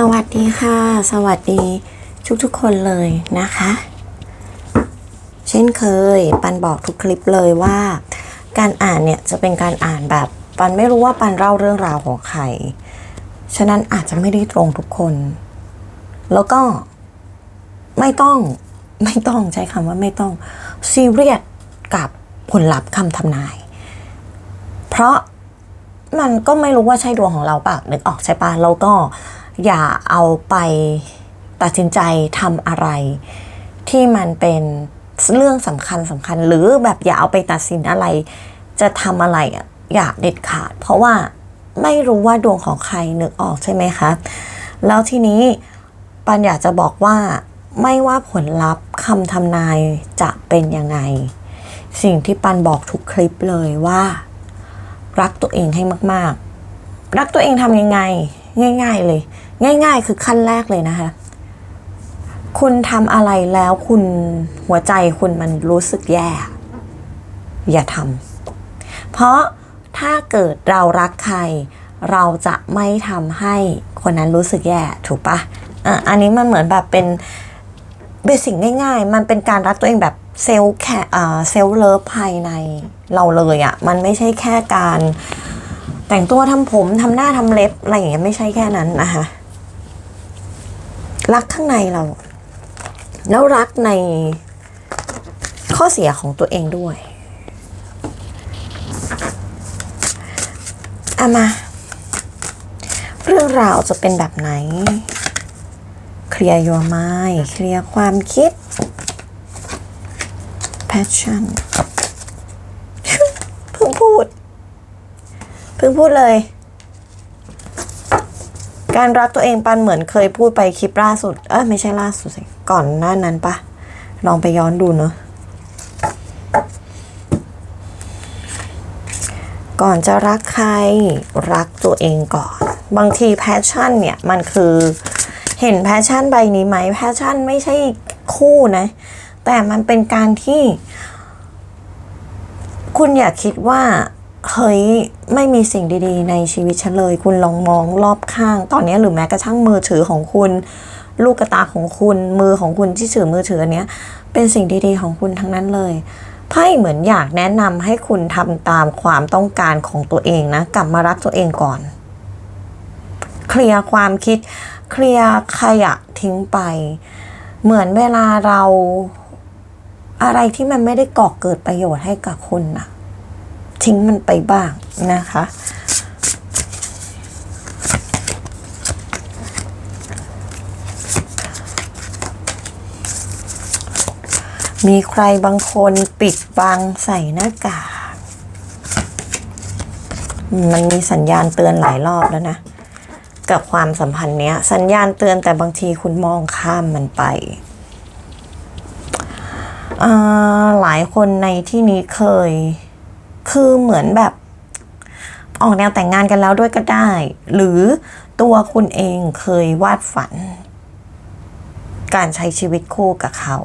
สวัสดีค่ะ สวัสดีทุกๆคนเลยนะคะ เช่นเคย ปันบอกทุกคลิปเลยว่า การอ่านเนี่ยจะเป็นการอ่านแบบ ปันไม่รู้ว่าปันเล่าเรื่องราวของใคร ฉะนั้นอาจจะไม่ได้ตรงทุกคน แล้วก็ไม่ต้องไม่ต้องใช้คำว่าไม่ต้องซีเรียสกับผลลัพธ์คำทำนาย เพราะมันก็ไม่รู้ว่าใช่ดวงของเราเปล่านึกออกใช่ปะแล้วก็ อย่าเอาไปตัดสินใจทำอะไร ที่มันเป็นเรื่องสำคัญสำคัญ หรือแบบอย่าเอาไปตัดสินอะไร จะทำอะไรอย่าเด็ดขาด เพราะว่าไม่รู้ว่าดวงของใครนึกออกใช่ไหมคะ แล้วทีนี้ปันอยากจะบอกว่าไม่ว่าผลลัพธ์คำทำนายจะเป็นยังไง สิ่งที่ปันบอกทุกคลิปเลยว่า รักตัวเองให้มาก ๆ รักตัวเองทำยังไง ง่าย ๆเลย ง่าย ๆ คือขั้นแรกเลยนะคะ คุณทำอะไรแล้วคุณหัวใจคุณมันรู้สึกแย่ อย่าทำเพราะถ้าเกิดเรารักใคร เราจะไม่ทำให้คนนั้นรู้สึกแย่ถูกปะอะอันนี้มันเหมือนแบบเป็นเบสิกง่ายๆ มันเป็นการรักตัวเองแบบเซลแคเซลเลิฟภายในเราเลยอะ่ะ มันไม่ใช่แค่การแต่งตัวทำผมทำหน้าทำเล็บ อะไรอย่างเงี้ยไม่ใช่แค่นั้นนะคะ รักข้างในเรา แล้วรักในข้อเสียของตัวเองด้วยเอามา เรื่องราวจะเป็นแบบไหน เคลียร์ your mind เคลียร์ความคิด passion เพิ่งพูด เพิ่งพูดเลย การรักตัวเองปันเหมือนเคยพูดไปคลิปล่าสุด เอ้ยไม่ใช่ล่าสุดสิก่อนหน้านั้นปะลองไปย้อนดูเนอะก่อนจะรักใครรักตัวเองก่อน บางทีแพชชั่นเนี่ยมันคือเห็นแพชชั่นใบนี้ไหมแพชชั่นไม่ใช่คู่นะ แต่มันเป็นการที่ คุณอย่าคิดว่า เฮ้ยไม่มีสิ่งดีๆ ในชีวิตฉันเลย คุณลองมองรอบข้าง ตอนนี้หรือแม้กระทั่งมือถือของคุณ ลูกกระตาของคุณ มือของคุณที่ถือมือถืออันเนี้ยเป็นสิ่งดีๆของคุณทั้งนั้นเลยไพ่เหมือนอยากแนะนำให้คุณทำตามความต้องการของตัวเองนะ กลับมารักตัวเองก่อน เคลียร์ความคิด เคลียร์ขยะทิ้งไป เหมือนเวลาเราอะไรที่มันไม่ได้ก่อเกิดประโยชน์ให้กับคุณนะ ทิ้งมันไปบ้างนะคะ มีใครบางคนปิดบังใส่หน้ากากมันมีสัญญาณเตือนหลายรอบแล้วนะ กับความสัมพันธ์เนี้ย สัญญาณเตือนแต่บางทีคุณมองข้ามมันไปอ่าหลายคนในที่นี้เคย คือเหมือนแบบ ออกแนวแต่งงานกันแล้วด้วยก็ได้ หรือตัวคุณเองเคยวาดฝัน การใช้ชีวิตคู่กับเขา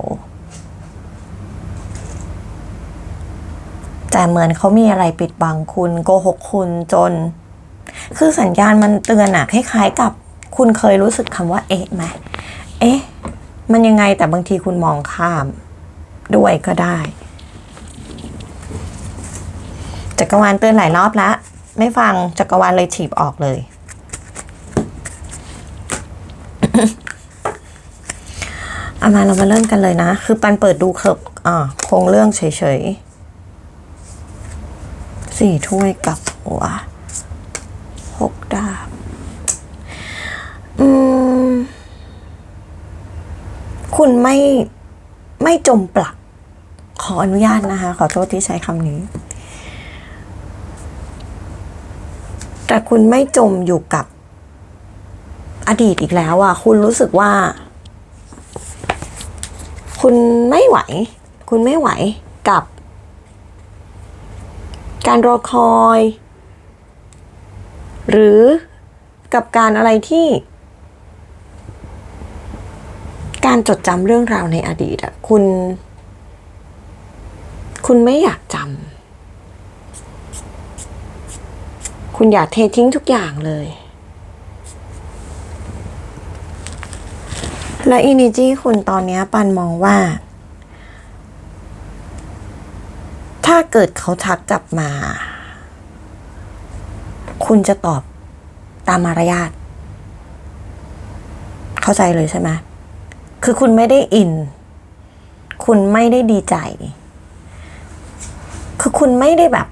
แต่เหมือนเขามีอะไรปิดบังคุณโกหกคุณจน คือสัญญาณมันเตือนอะคล้ายๆกับคุณเคยรู้สึกคำว่า เอ๊ะไหมเอ๊ะ มันยังไงแต่บางทีคุณมองข้ามด้วยก็ได้ จักรวาลเตือนหลายรอบแล้วไม่ฟังจักรวาลเลยถีบออกเลย เอามาเรามาเริ่มกันเลยนะ คือปันเปิดดูเคิบอ่าโครงเรื่องเฉยๆสี่ถ้วยกับหัวหกดาบ อืม คุณไม่ไม่จมปลัก ขออนุญาตนะคะ ขอโทษที่ใช้คำนี้ แต่คุณไม่จมอยู่กับอดีตอีกแล้วอะคุณรู้สึกว่า คุณไม่ไหว คุณไม่ไหวกับ การรอคอย หรือกับการอะไรที่ การจดจำเรื่องราวในอดีตอะคุณ คุณไม่อยากจำ คุณอยากเททิ้งทุกอย่างเลย และอินิจีคุณตอนนี้ปันมองว่า ถ้าเกิดเขาทักกลับมา คุณจะตอบตามมารยาทเข้าใจเลยใช่ไหมคือคุณไม่ได้อิน คุณไม่ได้ดีใจ คือคุณไม่ได้แบบ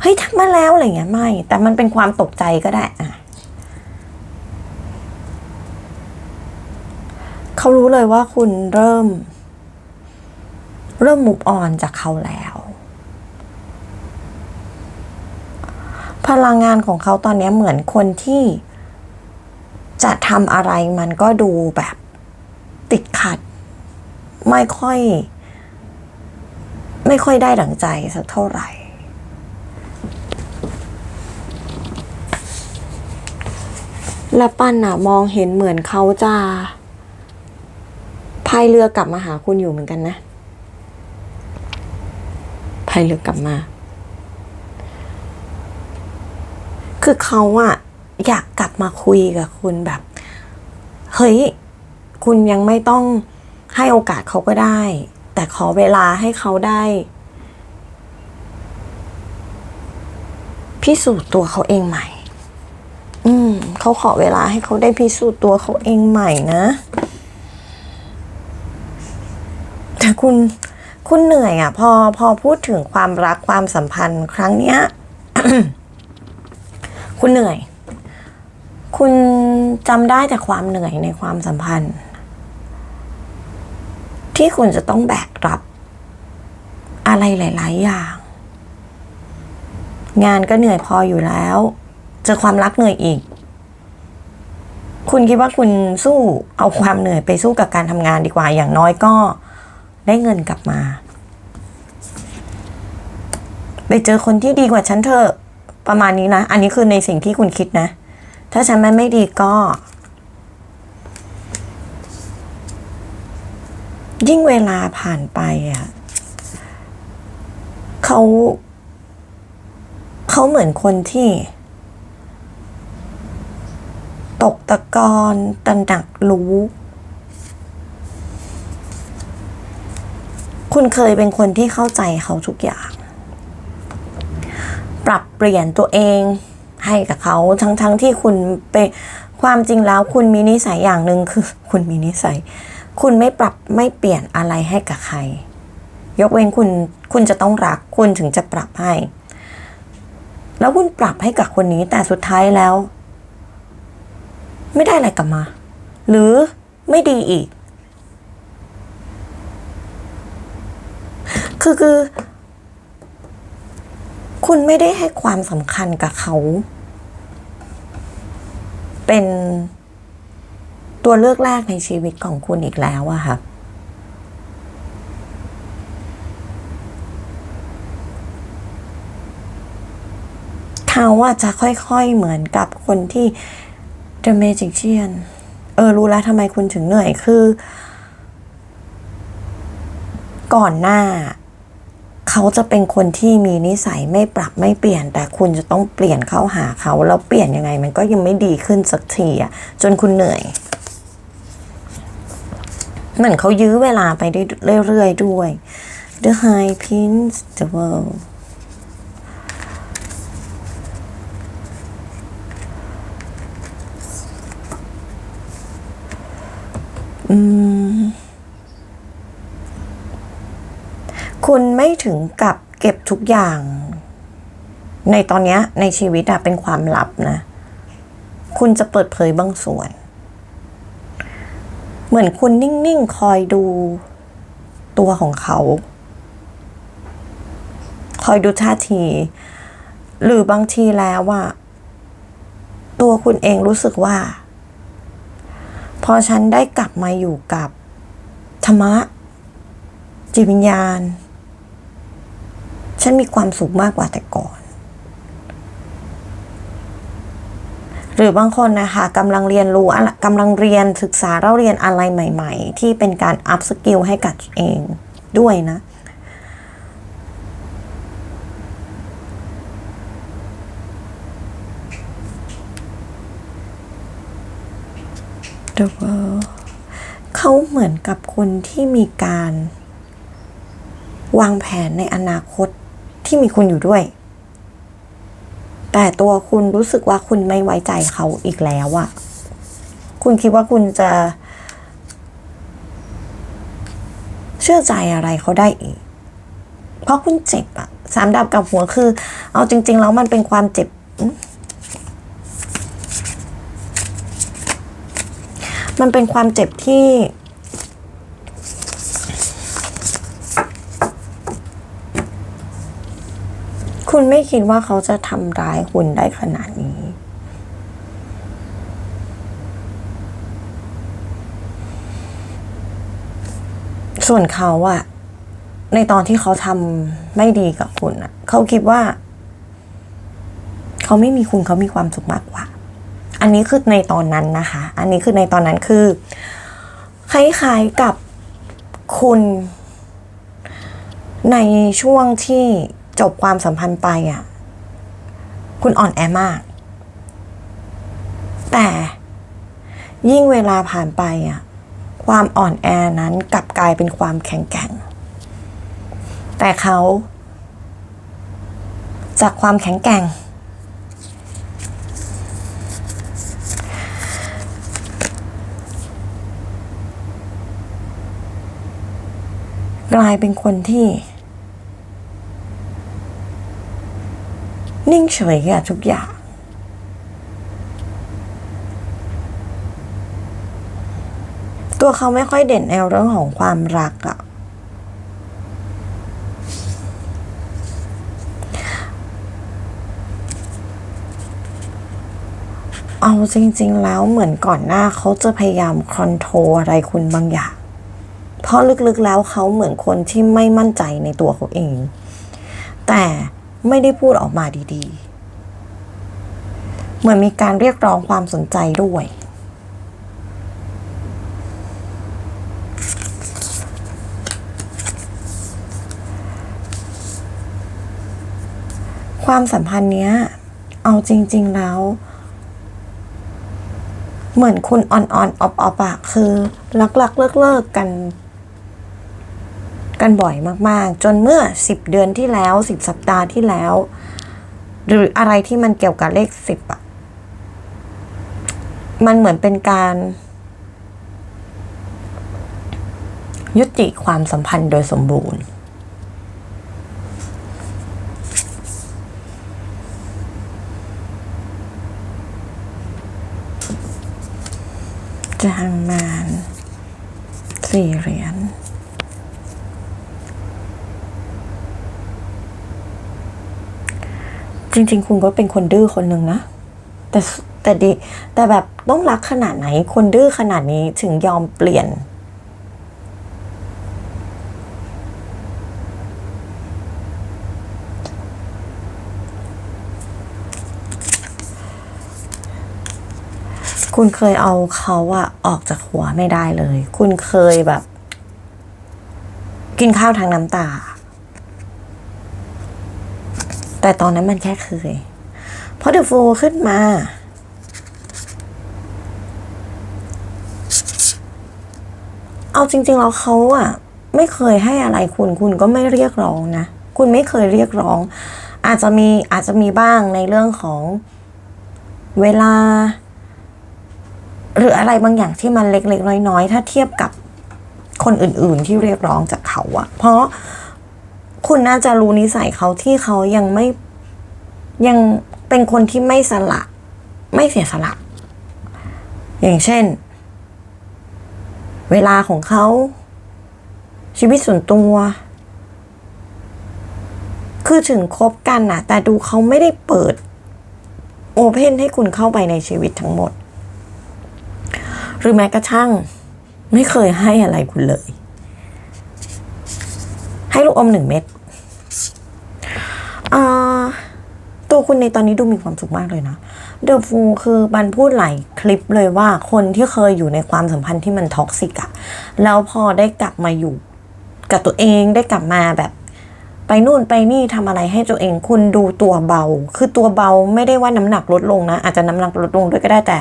เฮ้ยทักมาแล้วอะไรเงี้ยไม่ แต่มันเป็นความตกใจก็ได้อะเขารู้เลยว่าคุณเริ่ม เริ่มมุกออนจากเขาแล้ว พลังงานของเขาตอนนี้เหมือนคนที่จะทำอะไรมันก็ดูแบบติดขัด ไม่ค่อย ไม่ค่อยได้ดังใจสักเท่าไหร่ และปั้นอะมองเห็นเหมือนเขาจะพายเรือกลับมาหาคุณอยู่เหมือนกันนะพายเรือกลับมา คือเขาอะอยากกลับมาคุยกับคุณแบบ เฮ้ย คุณยังไม่ต้องให้โอกาสเขาก็ได้ แต่ขอเวลาให้เขาได้ พิสูจน์ตัวเขาเองใหม่ เขาขอเวลาให้เขาได้พิสูจน์ตัวเขาเองใหม่นะ แต่คุณคุณเหนื่อยอะ่ะ พอพอพูดถึงความรักความสัมพันธ์ครั้งเนี้ย คุณเหนื่อย คุณจำได้แต่ความเหนื่อยในความสัมพันธ์ ที่คุณจะต้องแบกรับอะไรหลาย ๆ อย่าง งานก็เหนื่อยพออยู่แล้ว เจอความรักเหนื่อยอีก คุณคิดว่าคุณสู้เอาความเหนื่อยไปสู้กับการทำงานดีกว่า อย่างน้อยก็ได้เงินกลับมา ไปเจอคนที่ดีกว่าฉันเถอะประมาณนี้นะ อันนี้คือในสิ่งที่คุณคิดนะ ถ้าฉันมันไม่ดีก็ ยิ่งเวลาผ่านไปอะเขา เขาเหมือนคนที่ กตะกอนตระหนักรู้ คุณเคยเป็นคนที่เข้าใจเขาทุกอย่าง ปรับเปลี่ยนตัวเองให้กับเขาทั้งๆทที่คุณเป็นความจริงแล้วคุณมีนิสัยอย่างหนึ่งคือ คุณมีนิสัย คุณไม่ปรับไม่เปลี่ยนอะไรให้กับใคร ยกเว้นคุณคุณจะต้องรัก คุณถึงจะปรับให้ แล้วคุณปรับให้กับคนนี้แต่สุดท้ายแล้ว ไม่ได้อะไรกลับมา หรือไม่ดีอีก คือคือ คุณไม่ได้ให้ความสำคัญกับเขา เป็นตัวเลือกแรกในชีวิตของคุณอีกแล้วอะค่ะเขาว่าจะค่อยๆเหมือนกับคนที่ The Magician เออ รู้แล้วทำไมคุณถึงเหนื่อยคือ ก่อนหน้า เขาจะเป็นคนที่มีนิสัยไม่ปรับไม่เปลี่ยน แต่คุณจะต้องเปลี่ยนเข้าหาเขา แล้วเปลี่ยนยังไง มันก็ยังไม่ดีขึ้นสักทีอะจนคุณเหนื่อย เหมือนเขายื้อเวลาไปได้เรื่อยๆด้วย The High Prince the World คุณไม่ถึงกับเก็บทุกอย่าง ในตอนนี้ในชีวิตอะเป็นความลับนะ คุณจะเปิดเผยบางส่วน เหมือนคุณนิ่ง ๆ คอยดูตัวของเขา คอยดูท่าที หรือบางทีแล้วว่า ตัวคุณเองรู้สึกว่า พอฉันได้กลับมาอยู่กับธรรมะ จิตวิญญาณ ฉันมีความสุขมากกว่าแต่ก่อน หรือบางคนนะคะกำลังเรียนรู้กำลังเรียนศึกษาเราเรียนอะไรใหม่ ๆ ที่เป็นการอัพสกิลให้กับเองด้วยนะ The world เขาเหมือนกับคนที่มีการ วางแผนในอนาคตที่มีคุณอยู่ด้วย แต่ตัวคุณรู้สึกว่าคุณไม่ไว้ใจเขาอีกแล้วอะคุณคิดว่าคุณจะ เชื่อใจอะไรเขาได้อีก เพราะคุณเจ็บอะสามดาบกับหัวคือ เอาจริง ๆ แล้วมันเป็นความเจ็บ มันเป็นความเจ็บที่ คุณไม่คิดว่าเขาจะทำร้ายคุณได้ขนาดนี้ ส่วนเขาอะในตอนที่เขาทำไม่ดีกับคุณอะเขาคิดว่า เขาไม่มีคุณเขามีความสุขมากกว่า อันนี้คือในตอนนั้นนะคะ อันนี้คือในตอนนั้นคือคล้ายๆกับคุณในช่วงที่จบความสัมพันธ์ไปอะ คุณอ่อนแอมาก แต่ยิ่งเวลาผ่านไปอะ ความอ่อนแอนั้นกลับกลายเป็นความแข็งแกร่ง แต่เขา จากความแข็งแกร่ง กลายเป็นคนที่ นิ่งเฉยกับทุกอย่าง ตัวเขาไม่ค่อยเด่นในเรื่องของความรักอะเอาจริง ๆ แล้วเหมือนก่อนหน้าเขาจะพยายามคอนโทรอะไรคุณบางอย่าง เพราะลึกๆแล้วเขาเหมือนคนที่ไม่มั่นใจในตัวเขาเอง แต่ไม่ได้พูดออกมาดีๆ เหมือนมีการเรียกร้องความสนใจด้วย ความสัมพันธ์เนี้ย เอาจริง ๆแล้วเหมือนคุณอ่อนๆออบๆอะคือรักๆเลิกๆกัน กันบ่อยมากๆ จนเมื่อสิบเดือนที่แล้วสิบสัปดาห์ที่แล้ว หรืออะไรที่มันเกี่ยวกับเลขสิบอะมันเหมือนเป็นการ ยุติความสัมพันธ์โดยสมบูรณ์จางมานสี่เหรียญ จริง ๆ คุณก็เป็นคนดื้อคนหนึ่งนะ แต่แต่ดีแต่แบบต้องรักขนาดไหน คนดื้อขนาดนี้ถึงยอมเปลี่ยน คุณเคยเอาเขาอะออกจากหัวไม่ได้เลย คุณเคยแบบ กินข้าวทางน้ำตา แต่ตอนนั้นมันแค่เคย เพราะเดอะโฟขึ้นมา เอาจริง ๆ แล้วเขาอะไม่เคยให้อะไรคุณคุณก็ไม่เรียกร้องนะ คุณไม่เคยเรียกร้อง อาจจะมีอาจจะมีบ้างในเรื่องของเวลา หรืออะไรบางอย่างที่มันเล็กๆน้อยๆ ถ้าเทียบกับคนอื่นๆที่เรียกร้องจากเขาอะเพราะ คุณน่าจะรู้นิสัยเขาที่เขายังไม่ยังเป็นคนที่ไม่สละ ไม่เสียสละ อย่างเช่น เวลาของเขา ชีวิตส่วนตัว คือถึงคบกันนะแต่ดูเขาไม่ได้เปิด โอเพนให้คุณเข้าไปในชีวิตทั้งหมด หรือแม้กระทั่ง ไม่เคยให้อะไรคุณเลย ให้ลูกอมหนึ่งเม็ด อ่าตัวคุณในตอนนี้ดูมีความสุขมากเลยนะเดอะฟูคือบันพูดหลายคลิปเลยว่าคนที่เคยอยู่ในความสัมพันธ์ที่มันท็อกซิกอะแล้วพอได้กลับมาอยู่กับตัวเองได้กลับมาแบบไปนู่นไปนี่ทำอะไรให้ตัวเองคุณดูตัวเบา คือตัวเบาไม่ได้ว่าน้ำหนักลดลงนะ อาจจะน้ำหนักลดลงด้วยก็ได้แต่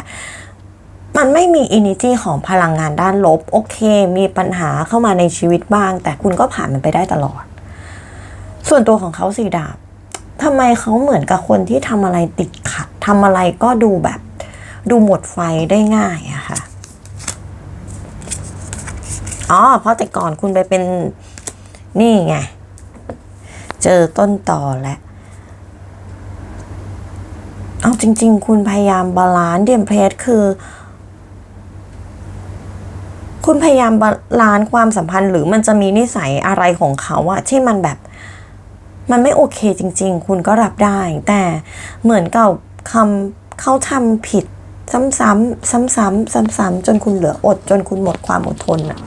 มันไม่มีอินิจีของพลังงานด้านลบ โอเค มีปัญหาเข้ามาในชีวิตบ้าง แต่คุณก็ผ่านมันไปได้ตลอด ส่วนตัวของเขาสีดาบ ทำไมเขาเหมือนกับคนที่ทำอะไรติดขัดทำอะไรก็ดูแบบดูหมดไฟได้ง่ายอะค่ะอ๋อเพราะแต่ก่อนคุณไปเป็นนี่ไง เจอต้นต่อแล้วเอาจริง ๆ คุณพยายามบาลานซ์เดียมเพลสคือ คุณพยายามบาลานซ์ความสัมพันธ์ หรือมันจะมีนิสัยอะไรของเขาอะที่มันแบบ มันไม่โอเคจริง ๆ คุณก็รับได้ แต่เหมือนกับคำเขาทำผิดซ้ำๆซ้ำๆซ้ำๆจนคุณเหลืออด จนคุณหมดความอดทนอะ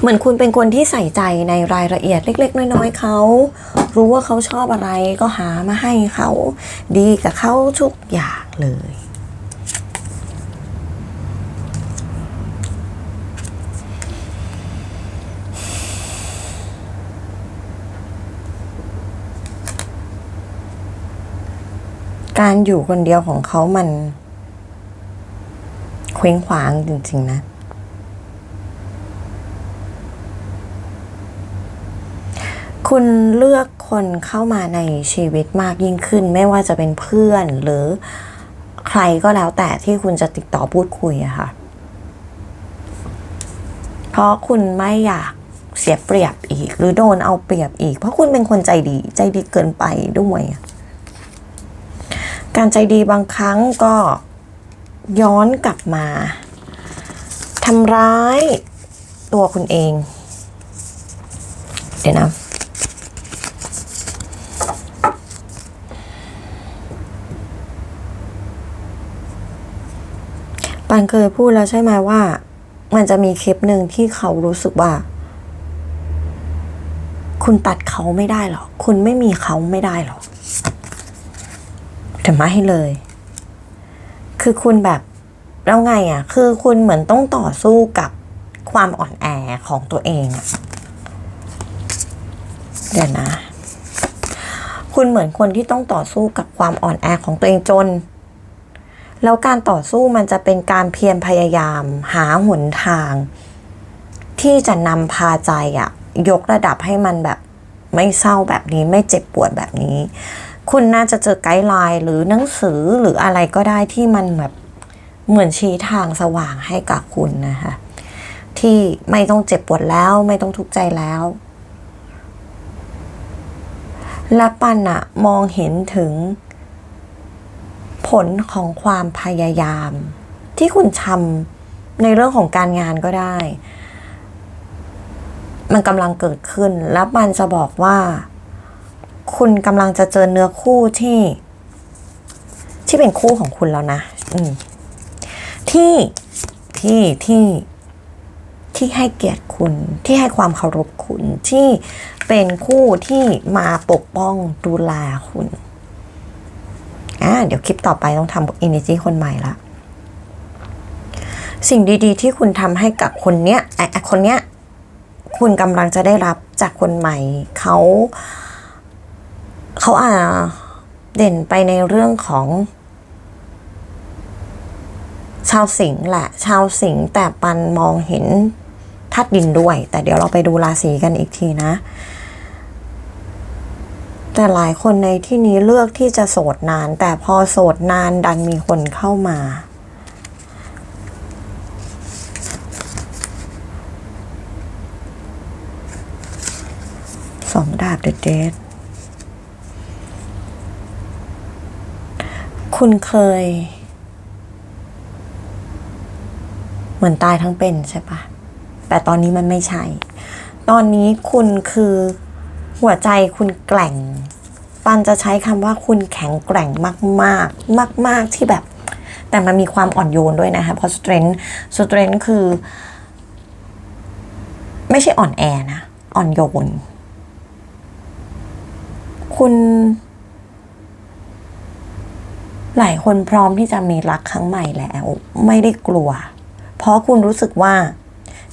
เหมือนคุณเป็นคนที่ใส่ใจในรายละเอียดเล็ก ๆ น้อยๆเขา รู้ว่าเขาชอบอะไรก็หามาให้เขา ดีกับเขาทุกอย่างเลย การอยู่คนเดียวของเขามันเคว้งขวางจริง ๆ นะ คุณเลือกคนเข้ามาในชีวิตมากยิ่งขึ้น ไม่ว่าจะเป็นเพื่อนหรือใครก็แล้วแต่ที่คุณจะติดต่อพูดคุยอะค่ะ เพราะคุณไม่อยากเสียเปรียบอีก หรือโดนเอาเปรียบอีก เพราะคุณเป็นคนใจดีใจดีเกินไปด้วยอะ การใจดีบางครั้งก็ย้อนกลับมาทำร้ายตัวคุณเอง เดี๋ยวนะปันเคยพูดแล้วใช่ไหมว่า มันจะมีคลิปหนึ่งที่เขารู้สึกว่า คุณตัดเขาไม่ได้หรอก คุณไม่มีเขาไม่ได้หรอก แต่ไม่เลย คือคุณแบบแล้วไงอะ คือคุณเหมือนต้องต่อสู้กับความอ่อนแอของตัวเองอะเดี๋ยวนะ คุณเหมือนคนที่ต้องต่อสู้กับความอ่อนแอของตัวเองจน แล้วการต่อสู้มันจะเป็นการเพียรพยายาม หาหนทาง ที่จะนำพาใจอะยกระดับให้มันแบบ ไม่เศร้าแบบนี้ไม่เจ็บปวดแบบนี้ คุณน่าจะเจอไกด์ไลน์หรือหนังสือหรืออะไรก็ได้ที่มันแบบเหมือนชี้ทางสว่างให้กับคุณนะคะที่ไม่ต้องเจ็บปวดแล้วไม่ต้องทุกข์ใจแล้ว และปันอะมองเห็นถึง ผลของความพยายาม ที่คุณทำในเรื่องของการงานก็ได้ มันกำลังเกิดขึ้น แล้วปันจะบอกว่า คุณกำลังจะเจอเนื้อคู่ที่ ที่เป็นคู่ของคุณแล้วนะ อืม ที่ที่ที่ที่ให้เกียรติคุณที่ให้ความเคารพคุณที่เป็นคู่ที่มาปกป้องดูแลคุณอ่าเดี๋ยวคลิปต่อไปต้องทำ energy คนใหม่ละสิ่งดีๆ ที่คุณทำให้กับคนเนี้ยไอ้คนเนี้ย คุณกำลังจะได้รับจากคนใหม่เขา เขาอาจจะเด่นไปในเรื่องของ ชาวสิงห์แหละ ชาวสิงห์แต่ปันมองเห็นธาตุดินด้วย แต่เดี๋ยวเราไปดูราศีกันอีกทีนะ แต่หลายคนในที่นี้เลือกที่จะโสดนาน แต่พอโสดนานดันมีคนเข้ามาสองดาบเด็ดเดด คุณเคย เหมือนตายทั้งเป็นใช่ปะแต่ตอนนี้มันไม่ใช่ ตอนนี้คุณคือหัวใจคุณแกร่ง ปันจะใช้คำว่าคุณแข็งแกร่งมากๆ มาก ๆที่แบบ แต่มันมีความอ่อนโยนด้วยนะคะ เพราะ strength strength คือ ไม่ใช่อ่อนแอนะ อ่อนโยน คุณ หลายคนพร้อมที่จะมีรักครั้งใหม่แล้ว ไม่ได้กลัว เพราะคุณรู้สึกว่า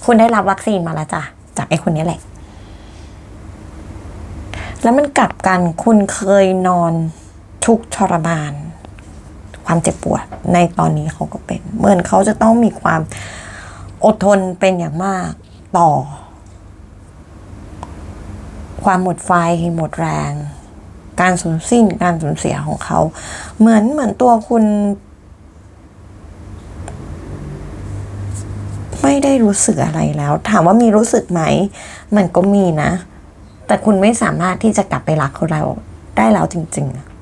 คุณได้รับวัคซีนมาแล้วจ้ะจากไอ้คนนี้แหละ แล้วมันกลับกันคุณเคยนอนทุกทรมาน ความเจ็บปวด ในตอนนี้เขาก็เป็น เหมือนเขาจะต้องมีความอดทนเป็นอย่างมากต่อ ความหมดไฟหมดแรง การสูญสิ้นการสูญเสียของเขา เหมือนเหมือนตัวคุณ ไม่ได้รู้สึกอะไรแล้ว ถามว่ามีรู้สึกไหม มันก็มีนะ แต่คุณไม่สามารถที่จะกลับไปรักเขาเราได้แล้วจริงๆ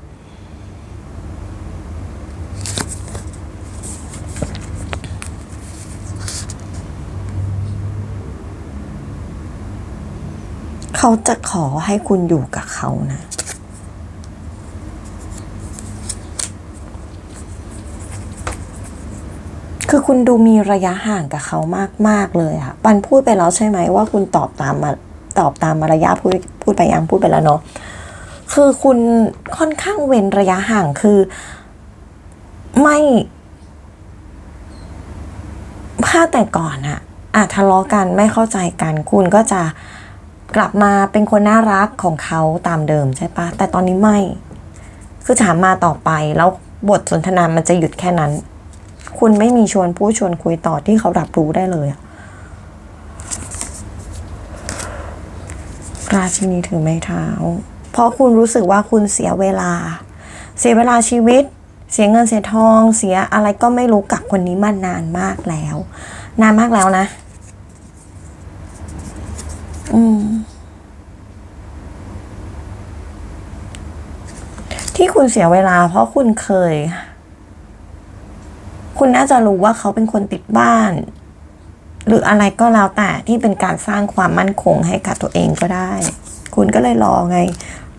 เขาจะขอให้คุณอยู่กับเขานะ คือคุณดูมีระยะห่างกับเขามาก ๆ เลยอะปันพูดไปแล้วใช่ไหมว่าคุณตอบตามมาตอบตามมารยาพูดพูดไปยังพูดไปแล้วเนาะคือคุณค่อนข้างเว้นระยะห่างคือไม่ถ้าแต่ก่อนอะอาจทะเลาะกันไม่เข้าใจกันคุณก็จะกลับมาเป็นคนน่ารักของเขาตามเดิมใช่ปะแต่ตอนนี้ไม่ คือถามมาต่อไปแล้วบทสนทนามันจะหยุดแค่นั้น คุณไม่มีชวนผู้ชวนคุยต่อที่เขารับรู้ได้เลยราชินีถือไม้เท้า เพราะคุณรู้สึกว่าคุณเสียเวลา เสียเวลาชีวิต เสียเงินเสียทอง เสียอะไรก็ไม่รู้กับคนนี้มานานมากแล้ว นานมากแล้วนะ อืมที่คุณเสียเวลาเพราะคุณเคย คุณน่าจะรู้ว่าเขาเป็นคนติดบ้าน หรืออะไรก็แล้วแต่ที่เป็นการสร้างความมั่นคงให้กับตัวเองก็ได้ คุณก็เลยรอไง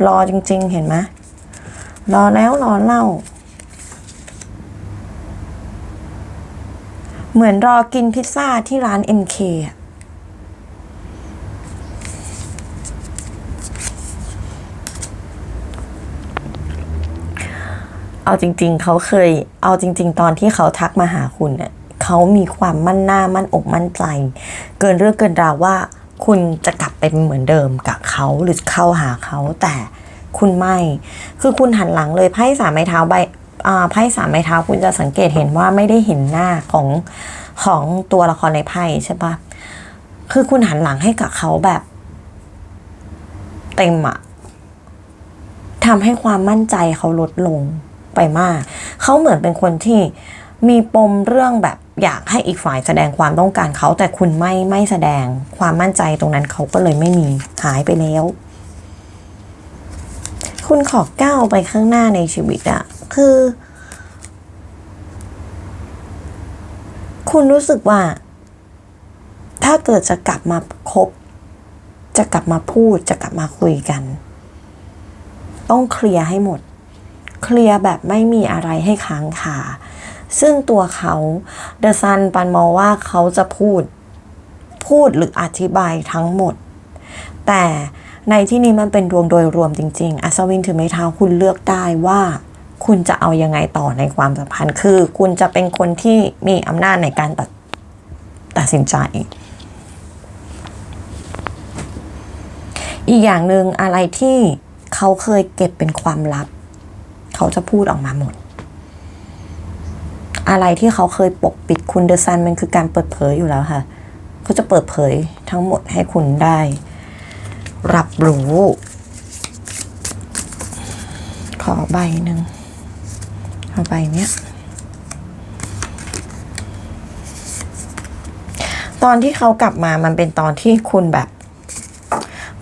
รอจริง ๆ เห็นไหมรอแล้วรอเล่า เหมือนรอกินพิซซ่าที่ร้าน MK อะ เอาจริง ๆ เขาเคย เอาจริง ๆ ตอนที่เขาทักมาหาคุณเนี่ยเขามีความมั่นหน้ามั่นอกมั่นใจ เกินเรื่องเกินราวว่า คุณจะกลับไปเหมือนเดิมกับเขาหรือเข้าหาเขาแต่คุณไม่ คือคุณหันหลังเลยไพ่สามไม้เท้าใบอ่าไพ่สามไม้เท้าคุณจะสังเกตเห็นว่าไม่ได้เห็นหน้าของของตัวละครในไพ่ใช่ปะคือคุณหันหลังให้กับเขาแบบ เต็มอะทำให้ความมั่นใจเขาลดลง ไปมาก เขาเหมือนเป็นคนที่มีปมเรื่องแบบอยากให้อีกฝ่ายแสดงความต้องการเขาแต่คุณไม่ไม่แสดงความมั่นใจตรงนั้นเขาก็เลยไม่มีหายไปแล้ว คุณขอก้าวไปข้างหน้าในชีวิตอะคือ คุณรู้สึกว่า ถ้าเกิดจะกลับมาคบ จะกลับมาพูดจะกลับมาคุยกัน ต้องเคลียร์ให้หมด เคลียร์แบบไม่มีอะไรให้ค้างคาซึ่งตัวเขาเดอะซันปันมองว่าเขาจะพูดพูดหรืออธิบายทั้งหมด แต่ในที่นี้มันเป็นรวมโดยรวมจริง ๆ อัศวินถือไม้เท้าคุณเลือกได้ว่า คุณจะเอายังไงต่อในความสัมพันธ์ คือ คุณจะเป็นคนที่มีอำนาจในการตัดตัดสินใจ อีกอย่างหนึ่งอะไรที่เขาเคยเก็บเป็นความลับ เขาจะพูดออกมาหมด อะไรที่เขาเคยปกปิดคุณเดอะซันมันคือการเปิดเผยอยู่แล้วค่ะ เขาจะเปิดเผยทั้งหมดให้คุณได้ รับรู้ ขอใบหนึ่งเอาใบเนี้ยตอนที่เขากลับมามันเป็นตอนที่คุณแบบ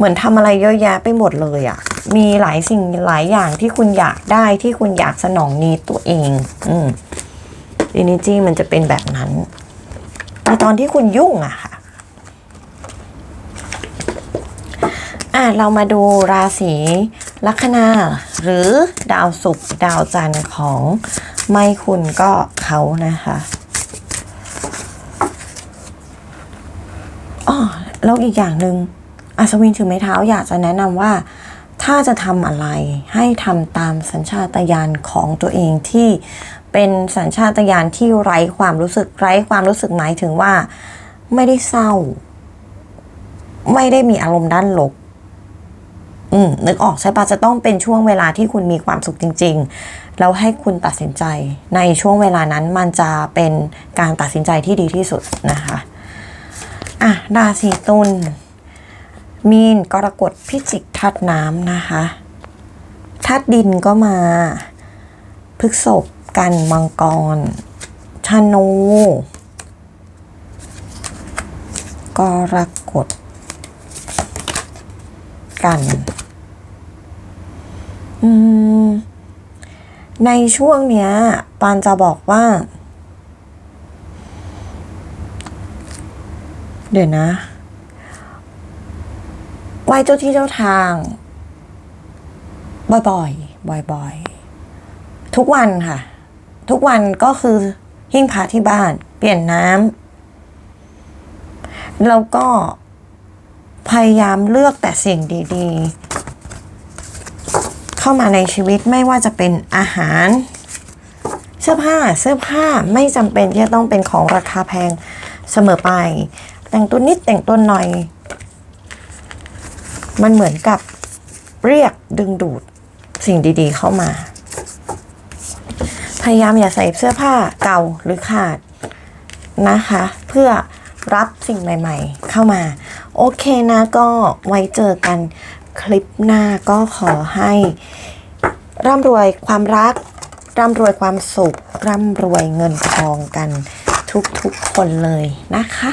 เหมือนทำอะไรเยอะแยะไปหมดเลยอะ่ะ มีหลายสิ่งหลายอย่างที่คุณอยากได้ที่คุณอยากสนองนีดตัวเอง อืมอินิจีมันจะเป็นแบบนั้น ในตอนที่คุณยุ่งอะค่ะ อะ เรามาดูราศีลัคนาหรือดาวศุกร์ดาวจันทร์ของไม่คุณก็เขานะคะอ๋อแล้วอีกอย่างหนึ่ง อัศวินถือไม้เท้าอยากจะแนะนำว่า ถ้าจะทำอะไรให้ทำตามสัญชาตญาณของตัวเองที่เป็นสัญชาตญาณที่ไร้ความรู้สึกไร้ความรู้สึกหมายถึงว่า ไม่ได้เศร้า ไม่ได้มีอารมณ์ด้านลบอืมนึกออกใช่ปะจะต้องเป็นช่วงเวลาที่คุณมีความสุขจริง ๆ แล้วให้คุณตัดสินใจในช่วงเวลานั้นมันจะเป็นการตัดสินใจที่ดีที่สุดนะคะ อะราศีตุล มีนกรกฎพิจิกทัดน้ำนะคะทัดดินก็มาพฤกษบกันมังกรธนูกรกฎกันอืในช่วงเนี้ย ปานจะบอกว่า เดี๋ยวนะ ว้เจ้าที่เจ้าทาง บ่อยๆ บ่อยๆ ทุกวันค่ะ ทุกวันก็คือหิ้งพระที่บ้าน เปลี่ยนน้ำแล้วก็พยายามเลือกแต่สิ่งดีๆ เข้ามาในชีวิตไม่ว่าจะเป็นอาหาร เสื้อผ้าเสื้อผ้าไม่จำเป็นที่จะต้องเป็นของราคาแพงเสมอไป แต่งตัวนิดแต่งตัวหน่อย มันเหมือนกับเรียกดึงดูดสิ่งดีๆเข้ามา พยายามอย่าใส่เสื้อผ้าเก่าหรือขาดนะคะ เพื่อรับสิ่งใหม่ ๆ เข้ามา โอเคนะก็ไว้เจอกันคลิปหน้าก็ขอให้ร่ำรวยความรัก ร่ำรวยความสุข ร่ำรวยเงินทองกันทุกๆคนเลยนะคะ